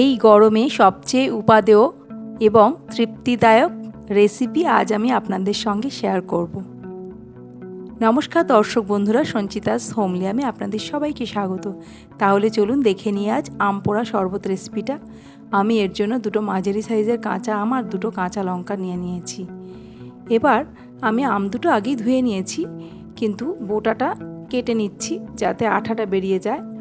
এই গরমে সবচেয়ে উপাদেয় এবং তৃপ্তিদায়ক রেসিপি আজ আমি আপনাদের সঙ্গে শেয়ার করব। নমস্কার দর্শক বন্ধুরা, সঞ্চিতাস হোমলি আমি আপনাদের সবাইকে স্বাগত। তাহলে চলুন দেখে নিয়ে আজ আম পোড়া শরবত রেসিপিটা আমি এর জন্য দুটো মাঝারি সাইজের কাঁচা আম আর দুটো কাঁচা লঙ্কা নিয়ে নিয়েছি। এবার আমি আম দুটো আগেই ধুয়ে নিয়েছি, কিন্তু বোটাটা কেটে নিচ্ছি যাতে আঠাটা বেরিয়ে যায়।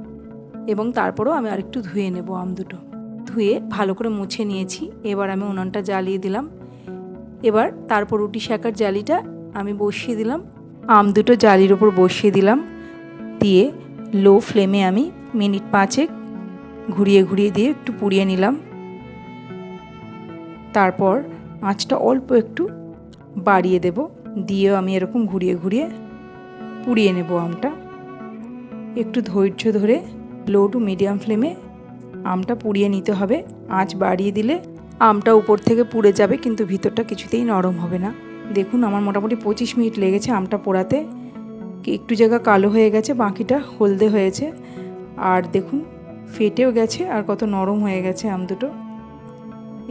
এবং তারপরেও আমি আরেকটু ধুয়ে নেব আম দুটো। ধুয়ে ভালো করে মুছে নিয়েছি। এবার আমি উনুনটা জ্বালিয়ে দিলাম। এবার তারপর রুটি শাকার জালিটা আমি বসিয়ে দিলাম। আম দুটো জালির ওপর বসিয়ে দিলাম। দিয়ে লো ফ্লেমে আমি মিনিট পাঁচেক ঘুরিয়ে ঘুরিয়ে দিয়ে একটু পুড়িয়ে নিলাম। তারপর আঁচটা অল্প একটু বাড়িয়ে দেব। দিয়েও আমি এরকম ঘুরিয়ে ঘুরিয়ে পুড়িয়ে নেব আমটা। একটু ধৈর্য ধরে লো টু মিডিয়াম ফ্লেমে আমটা পুড়িয়ে নিতে হবে। আঁচ বাড়িয়ে দিলে আমটা উপর থেকে পুড়ে যাবে, কিন্তু ভিতরটা কিছুতেই নরম হবে না। দেখুন, আমার মোটামুটি পঁচিশ মিনিট লেগেছে আমটা পোড়াতে। একটু জায়গা কালো হয়ে গেছে, বাকিটা হলদে হয়েছে। আর দেখুন, ফেটেও গেছে আর কত নরম হয়ে গেছে আম দুটো।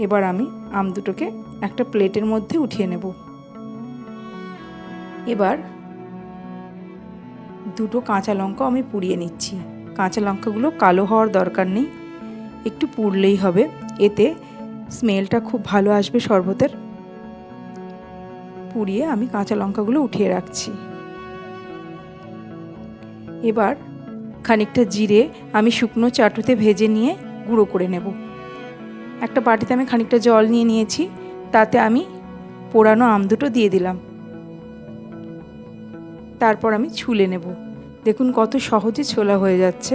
এবার আমি আম দুটোকে একটা প্লেটের মধ্যে উঠিয়ে নেব। এবার দুটো কাঁচা লঙ্কা আমি পুড়িয়ে নিচ্ছি। কাঁচা লঙ্কাগুলো কালো হওয়ার দরকার নেই। একটু পুড়লেই হবে। এতে স্মেলটা খুব ভালো আসবে শরবতের। পুড়িয়ে আমি কাঁচা লঙ্কাগুলো উঠিয়ে রাখছি। এবার খানিকটা জিরে আমি শুকনো চাটুতে ভেজে নিয়ে গুঁড়ো করে নেব। একটা বাটিতে আমি খানিকটা জল নিয়ে নিয়েছি। তাতে আমি পোড়ানো আম দুটো দিয়ে দিলাম। তারপর আমি ছুলে নেব। দেখুন কত সহজে ছোলা হয়ে যাচ্ছে।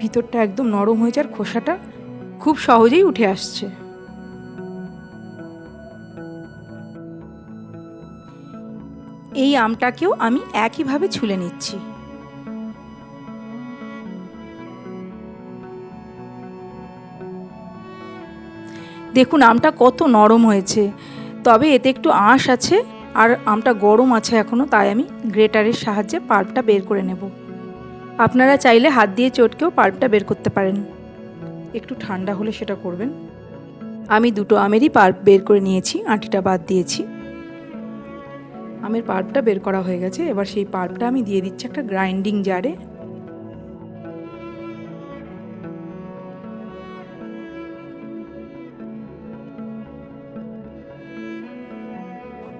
ভিতরটা একদম নরম হয়ে যার খোসাটা খুব সহজেই উঠে আসছে। এই আমটাকেও আমি একইভাবে ছুলে নিচ্ছি। দেখুন আমটা কত নরম হয়েছে। তবে এতে একটু আঁশ আছে। আর আমটা গরম আছে এখনও তাই আমি গ্রেটারের সাহায্যে পাল্পটা বের করে নেব। আপনারা চাইলে হাত দিয়ে চটকেও পাল্পটা বের করতে পারেন। একটু ঠান্ডা হলে সেটা করবেন। আমি দুটো আমেরই পাল্প বের করে নিয়েছি, আঁটিটা বাদ দিয়েছি। আমের পাল্পটা বের করা হয়ে গেছে, এবার সেই পাল্পটা আমি দিয়ে দিচ্ছি একটা গ্রাইন্ডিং জারে।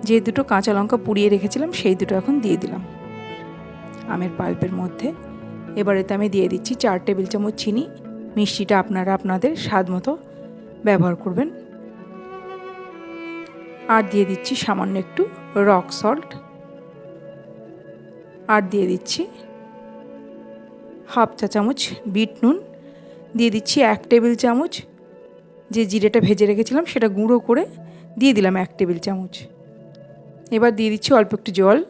যে দুটো কাঁচা লঙ্কা পুড়িয়ে রেখেছিলাম, সেই দুটো এখন দিয়ে দিলাম। আমের পাল্পের মধ্যে। এবার এতে আমি দিয়ে দিচ্ছি চার টেবিল চামচ চিনি। মিষ্টিটা আপনারা আপনাদের স্বাদ মতো ব্যবহার করবেন। আর দিয়ে দিচ্ছি সামান্য একটু রক সল্ট। আর দিয়ে দিচ্ছি হাফ চা চামচ বিট নুন। দিয়ে দিচ্ছি এক টেবিল চামচ যে জিরেটা ভেজে রেখেছিলাম, সেটা গুঁড়ো করে দিয়ে দিলাম এক টেবিল চামচ। এবার দিয়ে দিচ্ছি অল্প একটু জল।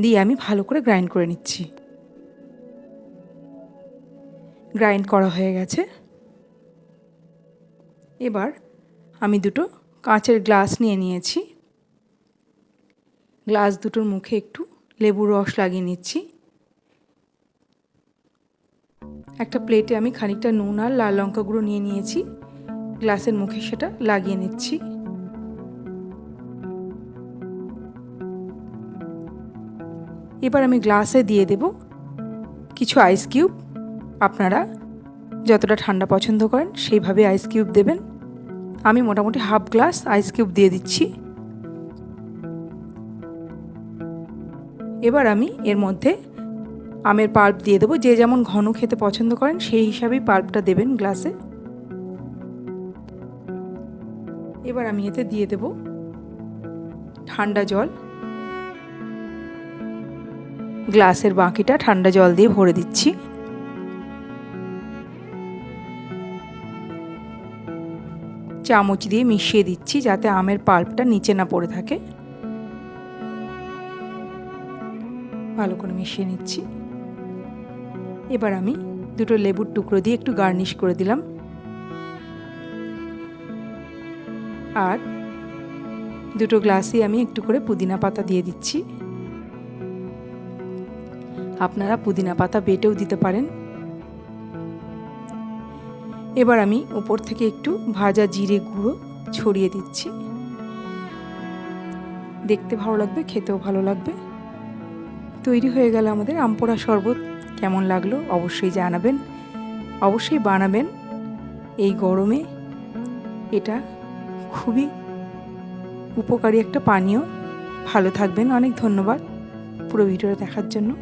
দিয়ে আমি ভালো করে গ্রাইন্ড করে নিচ্ছি। গ্রাইন্ড করা হয়ে গেছে। এবার আমি দুটো কাঁচের গ্লাস নিয়ে নিয়েছি। গ্লাস দুটোর মুখে একটু লেবুর রস লাগিয়ে নিচ্ছি। একটা প্লেটে আমি খানিকটা নুন আর লাল লঙ্কা গুঁড়ো নিয়ে নিয়েছি। গ্লাসের মুখে সেটা লাগিয়ে নিচ্ছি। এবার আমি গ্লাসে দিয়ে দেব কিছু আইস কিউব আপনারা যতটা ঠান্ডা পছন্দ করেন, সেইভাবে আইস কিউব দেবেন। আমি মোটামুটি হাফ গ্লাস আইস কিউব দিয়ে দিচ্ছি। এবার আমি এর মধ্যে আমের পাল্প দিয়ে দেবো। যে যেমন ঘন খেতে পছন্দ করেন, সেই হিসাবেই পাল্পটা দেবেন গ্লাসে। এবার আমি এতে দিয়ে দেব ঠান্ডা জল। গ্লাসের বাকিটা ঠান্ডা জল দিয়ে ভরে দিচ্ছি। চামচ দিয়ে মিশিয়ে দিচ্ছি যাতে আমের পাল্পটা নিচে না পড়ে থাকে। ভালো করে মিশিয়ে নিচ্ছি। এবার আমি দুটো লেবুর টুকরো দিয়ে একটু গার্নিশ করে দিলাম। আর দুটো গ্লাসে আমি একটু করে পুদিনা পাতা দিয়ে দিচ্ছি। আপনারা পুদিনা পাতা বেটেও দিতে পারেন। এবার আমি উপর থেকে একটু ভাজা জিরে গুঁড়ো ছড়িয়ে দিচ্ছি। দেখতে ভালো লাগবে, খেতেও ভালো লাগবে। তৈরি হয়ে গেল আমাদের আমপোড়া শরবত। কেমন লাগল অবশ্যই জানাবেন। অবশ্যই বানাবেন এই গরমে। এটা খুবই উপকারী একটা পানীয়। ভালো থাকবেন, অনেক ধন্যবাদ পুরো ভিডিওটা দেখার জন্য।